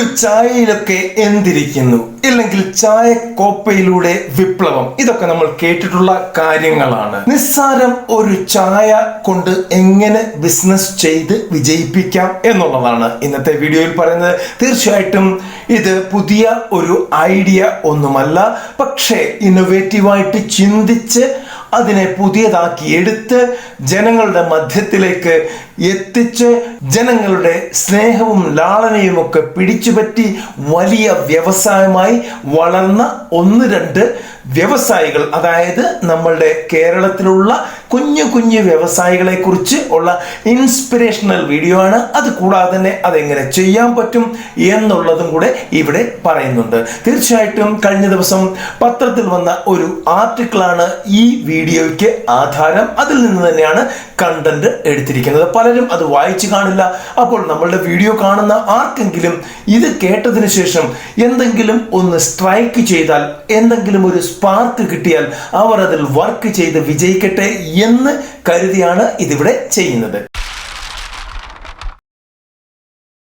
ഒരു ചായയിലൊക്കെ എന്തിരിക്കുന്നു? ഇല്ലെങ്കിൽ ചായ കോപ്പയിലൂടെ വിപ്ലവം. ഇതൊക്കെ നമ്മൾ കേട്ടിട്ടുള്ള കാര്യങ്ങളാണ്. നിസ്സാരം ഒരു ചായ കൊണ്ട് എങ്ങനെ ബിസിനസ് ചെയ്ത് വിജയിപ്പിക്കാം എന്നുള്ളതാണ് ഇന്നത്തെ വീഡിയോയിൽ പറയുന്നത്. തീർച്ചയായിട്ടും ഇത് പുതിയ ഒരു ഐഡിയ ഒന്നുമല്ല. പക്ഷേ ഇന്നൊവേറ്റീവായിട്ട് ചിന്തിച്ച് അതിനെ പുതിയതാക്കി എടുത്ത് ജനങ്ങളുടെ മധ്യത്തിലേക്ക് എത്തിച്ച് ജനങ്ങളുടെ സ്നേഹവും ലാളനയും ഒക്കെ പിടിച്ചുപറ്റി വലിയ വ്യവസായമായി വളർന്ന ഒന്ന് രണ്ട് വ്യവസായികൾ അതായത് നമ്മളുടെ കേരളത്തിലുള്ള കുഞ്ഞു കുഞ്ഞു വ്യവസായികളെ കുറിച്ച് ഉള്ള ഇൻസ്പിറേഷണൽ വീഡിയോ ആണ്. അത് കൂടാതെ തന്നെ അതെങ്ങനെ ചെയ്യാൻ പറ്റും എന്നുള്ളതും കൂടെ ഇവിടെ പറയുന്നുണ്ട്. തീർച്ചയായിട്ടും കഴിഞ്ഞ ദിവസം പത്രത്തിൽ വന്ന ഒരു ആർട്ടിക്കിളാണ് ഈ വീഡിയോയ്ക്ക് ആധാരം. അതിൽ നിന്ന് തന്നെയാണ് കണ്ടന്റ് എടുത്തിരിക്കുന്നത്. പലരും അത് വായിച്ചു കാണില്ല. അപ്പോൾ നമ്മളുടെ വീഡിയോ കാണുന്ന ആർക്കെങ്കിലും ഇത് കേട്ടതിന് ശേഷം എന്തെങ്കിലും ഒന്ന് സ്ട്രൈക്ക് ചെയ്താൽ എന്തെങ്കിലും ഒരു സ്പാർക്ക് കിട്ടിയാൽ അവർ അതിൽ വർക്ക് ചെയ്ത് വിജയിക്കട്ടെ എന്ന് കരുതിയാണ് ഇതിവിടെ ചെയ്യുന്നത്.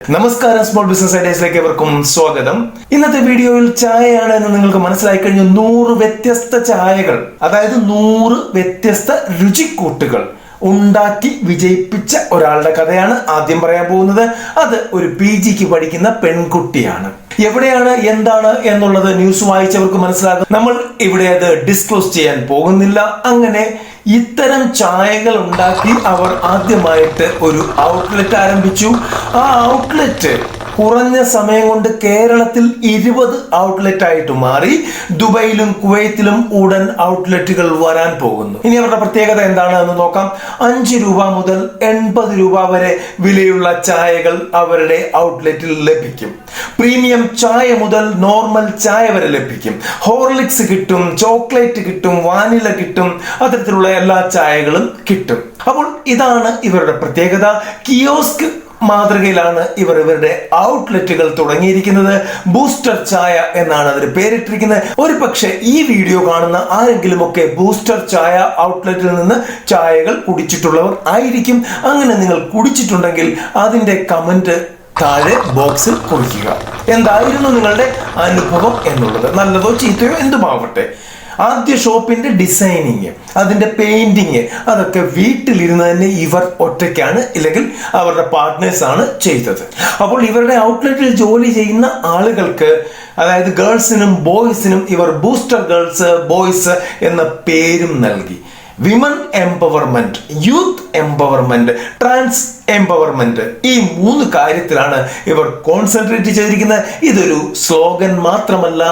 നമസ്കാരം സ്മോൾ ബിസിനസ് ഐഡിയസിലേക്ക് എവർക്കും സ്വാഗതം. ഇന്നത്തെ വീഡിയോയിൽ ചായയാണ് എന്ന് നിങ്ങൾക്ക് മനസ്സിലായി കഴിഞ്ഞു. നൂറ് വ്യത്യസ്ത ചായകൾ അതായത് നൂറ് വ്യത്യസ്ത രുചിക്കൂട്ടുകൾ. ഉണ്ടാക്കി വിജയിപ്പിച്ച ഒരാളുടെ കഥയാണ് ആദ്യം പറയാൻ പോകുന്നത്. അത് ഒരു പി ജിക്ക് പഠിക്കുന്ന പെൺകുട്ടിയാണ്. എവിടെയാണ് എന്താണ് എന്നുള്ളത് ന്യൂസ് വായിച്ചവർക്ക് മനസ്സിലാകും. നമ്മൾ ഇവിടെ അത് ഡിസ്ക്ലോസ് ചെയ്യാൻ പോകുന്നില്ല. അങ്ങനെ ഇത്തരം ചായകൾ ഉണ്ടാക്കി അവർ ആദ്യമായിട്ട് ഒരു ഔട്ട്ലെറ്റ് ആരംഭിച്ചു. ആ ഔട്ട്ലെറ്റ് കുറഞ്ഞ സമയം കൊണ്ട് കേരളത്തിൽ ഇരുപത് ഔട്ട്ലെറ്റ് ആയിട്ട് മാറി ദുബൈയിലും കുവൈത്തിലും ഉടൻ ഔട്ട്ലെറ്റുകൾ വരാൻ പോകുന്നു. ഇനി അവരുടെ പ്രത്യേകത എന്താണ് എന്ന് നോക്കാം. അഞ്ച് രൂപ മുതൽ എൺപത് രൂപ വരെ വിലയുള്ള ചായകൾ അവരുടെ ഔട്ട്ലെറ്റിൽ ലഭിക്കും. പ്രീമിയം ചായ മുതൽ നോർമൽ ചായ വരെ ലഭിക്കും. ഹോർലിക്സ് കിട്ടും ചോക്ലേറ്റ് കിട്ടും വാനില കിട്ടും അത്തരത്തിലുള്ള എല്ലാ ചായകളും കിട്ടും. അപ്പോൾ ഇതാണ് ഇവരുടെ പ്രത്യേകത. കിയോസ്ക് മാതൃകയിലാണ് ഇവർ ഇവരുടെ ഔട്ട്ലെറ്റുകൾ തുടങ്ങിയിരിക്കുന്നത്. ബൂസ്റ്റർ ചായ എന്നാണ് അതിന് പേരിട്ടിരിക്കുന്നത്. ഒരു പക്ഷേ ഈ വീഡിയോ കാണുന്ന ആരെങ്കിലും ഒക്കെ ബൂസ്റ്റർ ചായ ഔട്ട്ലെറ്റിൽ നിന്ന് ചായകൾ കുടിച്ചിട്ടുള്ളവർ ആയിരിക്കും. അങ്ങനെ നിങ്ങൾ കുടിച്ചിട്ടുണ്ടെങ്കിൽ അതിന്റെ കമന്റ് താഴെ ബോക്സിൽ കുറിക്കുക. എന്തായിരുന്നു നിങ്ങളുടെ അനുഭവം എന്നുള്ളത്? നല്ലതോ ചീത്തയോ? എന്തുമാവട്ടെ. ആദ്യ ഷോപ്പിന്റെ ഡിസൈനിങ് അതിന്റെ പെയിന്റിങ് അതൊക്കെ വീട്ടിലിരുന്ന് തന്നെ ഇവർ ഒറ്റയ്ക്കാണ് ഇല്ലെങ്കിൽ അവരുടെ പാർട്ട്നേഴ്സ് ആണ് ചെയ്തത്. അപ്പോൾ ഇവരുടെ ഔട്ട്ലെറ്റിൽ ജോലി ചെയ്യുന്ന ആളുകൾക്ക് അതായത് ഗേൾസിനും ബോയ്സിനും ഇവർ ബൂസ്റ്റർ ഗേൾസ് ബോയ്സ് എന്ന പേരും നൽകി. Women empowerment youth empowerment trans empowerment ഈ മൂന്ന് കാര്യത്തിലാണ് ഇവർ കോൺസെൻട്രേറ്റ് ചെയ്തിരിക്കുന്നത്. ഇതൊരു സ്ലോഗൻ മാത്രമല്ല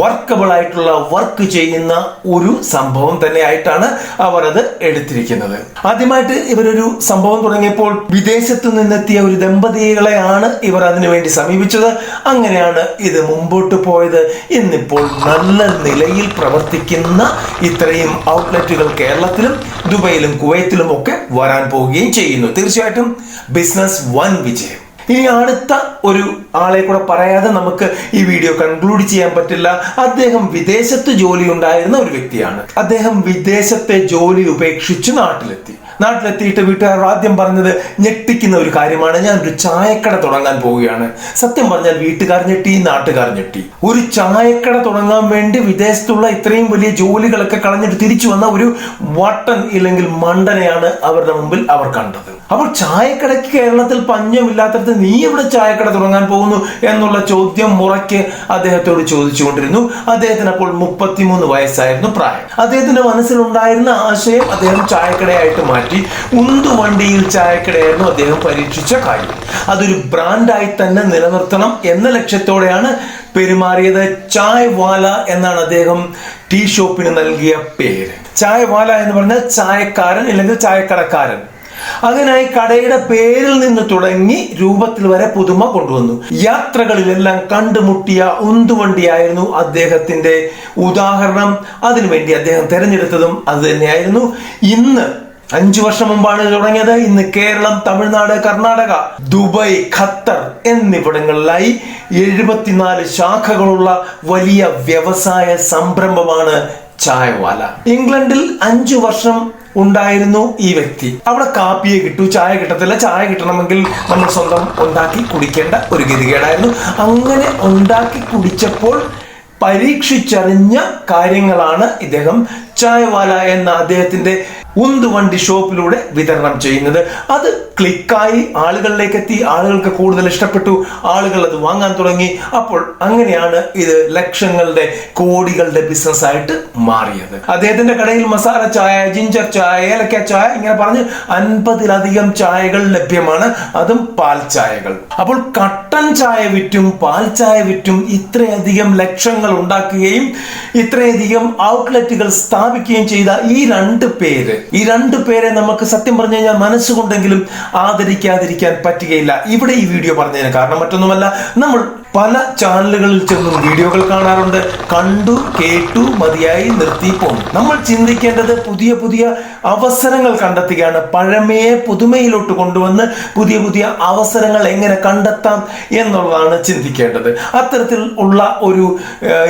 വർക്കബിൾ ആയിട്ടുള്ള വർക്ക് ചെയ്യുന്ന ഒരു സംഭവം തന്നെയായിട്ടാണ് അവർ അത് എടുത്തിരിക്കുന്നത്. ആദ്യമായിട്ട് ഇവരൊരു സംഭവം തുടങ്ങിയപ്പോൾ വിദേശത്ത് നിന്നെത്തിയ ഒരു ദമ്പതികളെയാണ് ഇവർ അതിനുവേണ്ടി സമീപിച്ചത്. അങ്ങനെയാണ് ഇത് മുമ്പോട്ട് പോയത്. ഇന്നിപ്പോൾ നല്ല നിലയിൽ പ്രവർത്തിക്കുന്ന ഇത്രയും ഔട്ട്ലെറ്റുകൾ കേരളത്തിലും ദുബൈയിലും കുവൈത്തിലും ഒക്കെ വരാൻ പോവുകയും ചെയ്യുന്നു. തീർച്ചയായിട്ടും ബിസിനസ് വൻ വിജയം ഇനി അടുത്ത ഒരു ആളെ കൂടെ പറയാതെ നമുക്ക് ഈ വീഡിയോ കൺക്ലൂഡ് ചെയ്യാൻ പറ്റില്ല. അദ്ദേഹം വിദേശത്ത് ജോലി ഉണ്ടായിരുന്ന ഒരു വ്യക്തിയാണ്. അദ്ദേഹം വിദേശത്തെ ജോലി ഉപേക്ഷിച്ച് നാട്ടിലെത്തി. നാട്ടിലെത്തിയിട്ട് വീട്ടുകാർ ആദ്യം പറഞ്ഞത് ഞെട്ടിക്കുന്ന ഒരു കാര്യമാണ്. ഞാൻ ഒരു ചായക്കട തുടങ്ങാൻ പോവുകയാണ്. സത്യം പറഞ്ഞാൽ വീട്ടുകാർ ഞെട്ടി നാട്ടുകാർ ഞെട്ടി. ഒരു ചായക്കട തുടങ്ങാൻ വേണ്ടി വിദേശത്തുള്ള ഇത്രയും വലിയ ജോലികളൊക്കെ കളഞ്ഞിട്ട് തിരിച്ചു വന്ന ഒരു വട്ടൻ ഇല്ലെങ്കിൽ മണ്ടനെയാണ് അവരുടെ മുമ്പിൽ അവർ കണ്ടത്. അപ്പോൾ ചായക്കടയ്ക്ക് കേരളത്തിൽ പഞ്ഞമില്ലാത്തടത്ത് നീ എവിടെ ചായക്കട തുടങ്ങാൻ പോകുന്നു എന്നുള്ള ചോദ്യം മുറയ്ക്ക് അദ്ദേഹത്തോട് ചോദിച്ചുകൊണ്ടിരുന്നു. അദ്ദേഹത്തിന് അപ്പോൾ മുപ്പത്തിമൂന്ന് വയസ്സായിരുന്നു പ്രായം. അദ്ദേഹത്തിന്റെ മനസ്സിലുണ്ടായിരുന്ന ആശയം അദ്ദേഹം ചായക്കടയായിട്ട് മാറ്റി. ഉന്തുവണ്ടിയിൽ ചായക്കടയായിരുന്നു അദ്ദേഹം പരീക്ഷിച്ച കാര്യം. അതൊരു ബ്രാൻഡായി തന്നെ നിലനിർത്തണം എന്ന ലക്ഷ്യത്തോടെയാണ് പെരുമാറിയത് ചായ് വാല എന്നാണ് അദ്ദേഹം ടീ ഷോപ്പിന് നൽകിയ പേര്. ചായ് വാല എന്ന് പറഞ്ഞാൽ ചായക്കാരൻ അല്ലെങ്കിൽ ചായക്കടക്കാരൻ. അങ്ങനായി കടയുടെ പേരിൽ നിന്ന് തുടങ്ങി രൂപത്തിൽ വരെ പുതുമ കൊണ്ടുവന്നു. യാത്രകളിലെല്ലാം കണ്ടുമുട്ടിയ ഉന്തുവണ്ടിയായിരുന്നു അദ്ദേഹത്തിന്റെ ഉദാഹരണം. അതിനുവേണ്ടി അദ്ദേഹം തിരഞ്ഞെടുത്തതും അത് ഇന്ന് അഞ്ചു വർഷം മുമ്പാണ് തുടങ്ങിയത്. ഇന്ന് കേരളം തമിഴ്നാട് കർണാടക ദുബായ് ഖത്തർ എന്നിവിടങ്ങളിലായി എഴുപത്തിനാല് ശാഖകളുള്ള വലിയ വ്യവസായ സംരംഭമാണ് ചായവാല. ഇംഗ്ലണ്ടിൽ അഞ്ചു വർഷം ഉണ്ടായിരുന്നു ഈ വ്യക്തി. അവിടെ കാപ്പിയെ കിട്ടു ചായ കിട്ടത്തില്ല. ചായ കിട്ടണമെങ്കിൽ നമ്മൾ സ്വന്തം ഉണ്ടാക്കി കുടിക്കേണ്ട ഒരു ഗതികേടായിരുന്നു. അങ്ങനെ ഉണ്ടാക്കി കുടിച്ചപ്പോൾ പരീക്ഷിച്ചറിഞ്ഞ കാര്യങ്ങളാണ് ഇദ്ദേഹം. ചായവാല എന്ന അദ്ദേഹത്തിന്റെ ഉന്തുവണ്ടി ഷോപ്പിലൂടെ വിതരണം ചെയ്യുന്നത്. അത് ക്ലിക്കായി ആളുകളിലേക്ക് എത്തി ആളുകൾക്ക് കൂടുതൽ ഇഷ്ടപ്പെട്ടു ആളുകൾ അത് വാങ്ങാൻ തുടങ്ങി. അപ്പോൾ അങ്ങനെയാണ് ഇത് ലക്ഷങ്ങളുടെ കോടികളുടെ ബിസിനസ് ആയിട്ട് മാറിയത്. അദ്ദേഹത്തിന്റെ കടയിൽ മസാല ചായ ജിഞ്ചർ ചായ ഏലക്ക ചായ ഇങ്ങനെ പറഞ്ഞ് അൻപതിലധികം ചായകൾ ലഭ്യമാണ്. അതും പാൽ ചായകൾ. അപ്പോൾ കട്ടൻ ചായ വിറ്റും പാൽ ചായ വിറ്റും ഇത്രയധികം ലക്ഷങ്ങൾ ഉണ്ടാക്കുകയും ഇത്രയധികം ഔട്ട്ലെറ്റുകൾ സ്ഥാപിക്കുകയും ചെയ്ത ഈ രണ്ട് പേര്. ഈ രണ്ട് പേരെ നമുക്ക് സത്യം പറഞ്ഞു കഴിഞ്ഞാൽ മനസ്സുകൊണ്ടെങ്കിലും ആദരിക്കാതിരിക്കാൻ പറ്റുകയില്ല. ഇവിടെ ഈ വീഡിയോ പറഞ്ഞതിന് കാരണം മറ്റൊന്നുമല്ല നമ്മൾ പല ചാനലുകളിൽ ചെന്നും വീഡിയോകൾ കാണാറുണ്ട്. കണ്ടു കേട്ടു മതിയായി നിർത്തി പോകും നമ്മൾ ചിന്തിക്കേണ്ടത് പുതിയ പുതിയ അവസരങ്ങൾ കണ്ടെത്തുകയാണ്. പഴമയെ പുതുമയിലോട്ട് കൊണ്ടുവന്ന് പുതിയ പുതിയ അവസരങ്ങൾ എങ്ങനെ കണ്ടെത്താം എന്നുള്ളതാണ് ചിന്തിക്കേണ്ടത്. അത്തരത്തിൽ ഉള്ള ഒരു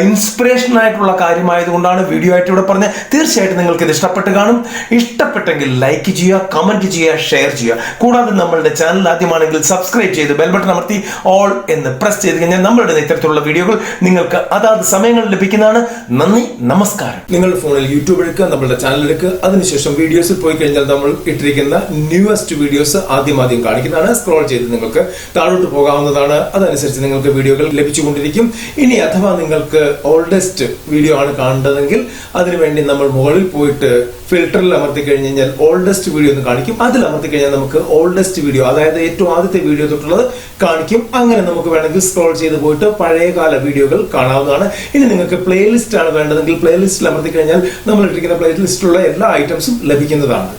ഇൻസ്പിറേഷൻ ആയിട്ടുള്ള കാര്യമായതുകൊണ്ടാണ് വീഡിയോ ആയിട്ട് ഇവിടെ പറഞ്ഞത്. തീർച്ചയായിട്ടും നിങ്ങൾക്ക് ഇത് ഇഷ്ടപ്പെട്ട് കാണും. ഇഷ്ടപ്പെട്ടെങ്കിൽ ലൈക്ക് ചെയ്യുക കമന്റ് ചെയ്യുക ഷെയർ ചെയ്യുക. കൂടാതെ നമ്മളുടെ ചാനൽ ആദ്യമാണെങ്കിൽ സബ്സ്ക്രൈബ് ചെയ്ത് ബെൽബട്ടൺ അമർത്തി ഓൾ എന്ന് പ്രസ് ചെയ്ത് കഴിഞ്ഞാൽ നമ്മളുടെ ഇത്തരത്തിലുള്ള വീഡിയോകൾ നിങ്ങൾക്ക് അതാത് സമയങ്ങൾ ലഭിക്കുന്നതാണ്. നന്ദി നമസ്കാരം. നിങ്ങളുടെ ഫോണിൽ യൂട്യൂബ് എടുക്കുക നമ്മളുടെ ചാനൽ എടുക്കുക. അതിനുശേഷം വീഡിയോസിൽ പോയി കഴിഞ്ഞാൽ നമ്മൾ ഇട്ടിരിക്കുന്ന ന്യൂവസ്റ്റ് വീഡിയോസ് ആദ്യം ആദ്യം കാണിക്കുന്നതാണ്. സ്ക്രോൾ ചെയ്ത് നിങ്ങൾക്ക് താഴോട്ട് പോകാവുന്നതാണ്. അതനുസരിച്ച് നിങ്ങൾക്ക് വീഡിയോകൾ ലഭിച്ചുകൊണ്ടിരിക്കും. ഇനി അഥവാ നിങ്ങൾക്ക് ഓൾഡസ്റ്റ് വീഡിയോ ആണ് കാണേണ്ടതെങ്കിൽ അതിനുവേണ്ടി നമ്മൾ മുകളിൽ പോയിട്ട് ഫിൽറ്ററിൽ അമർത്തി കഴിഞ്ഞ് കഴിഞ്ഞാൽ ഓൾഡസ്റ്റ് വീഡിയോ ഒന്ന് കാണിക്കും. അതിൽ അമർത്തി കഴിഞ്ഞാൽ നമുക്ക് ഓൾഡസ്റ്റ് വീഡിയോ അതായത് ഏറ്റവും ആദ്യത്തെ വീഡിയോ തൊട്ടുള്ളത് കാണിക്കും. അങ്ങനെ നമുക്ക് വേണമെങ്കിൽ സ്ക്രോൾ ചെയ്ത് പോയിട്ട് പഴയകാല വീഡിയോകൾ കാണാവുന്നതാണ്. ഇനി നിങ്ങൾക്ക് പ്ലേലിസ്റ്റ് ആണ് വേണ്ടതെങ്കിൽ പ്ലേലിസ്റ്റിൽ അമർത്തി കഴിഞ്ഞാൽ നമ്മൾ ഇട്ടിരിക്കുന്ന പ്ലേലിസ്റ്റിലുള്ള എല്ലാ ഐറ്റംസും ലഭിക്കുന്നതാണ്.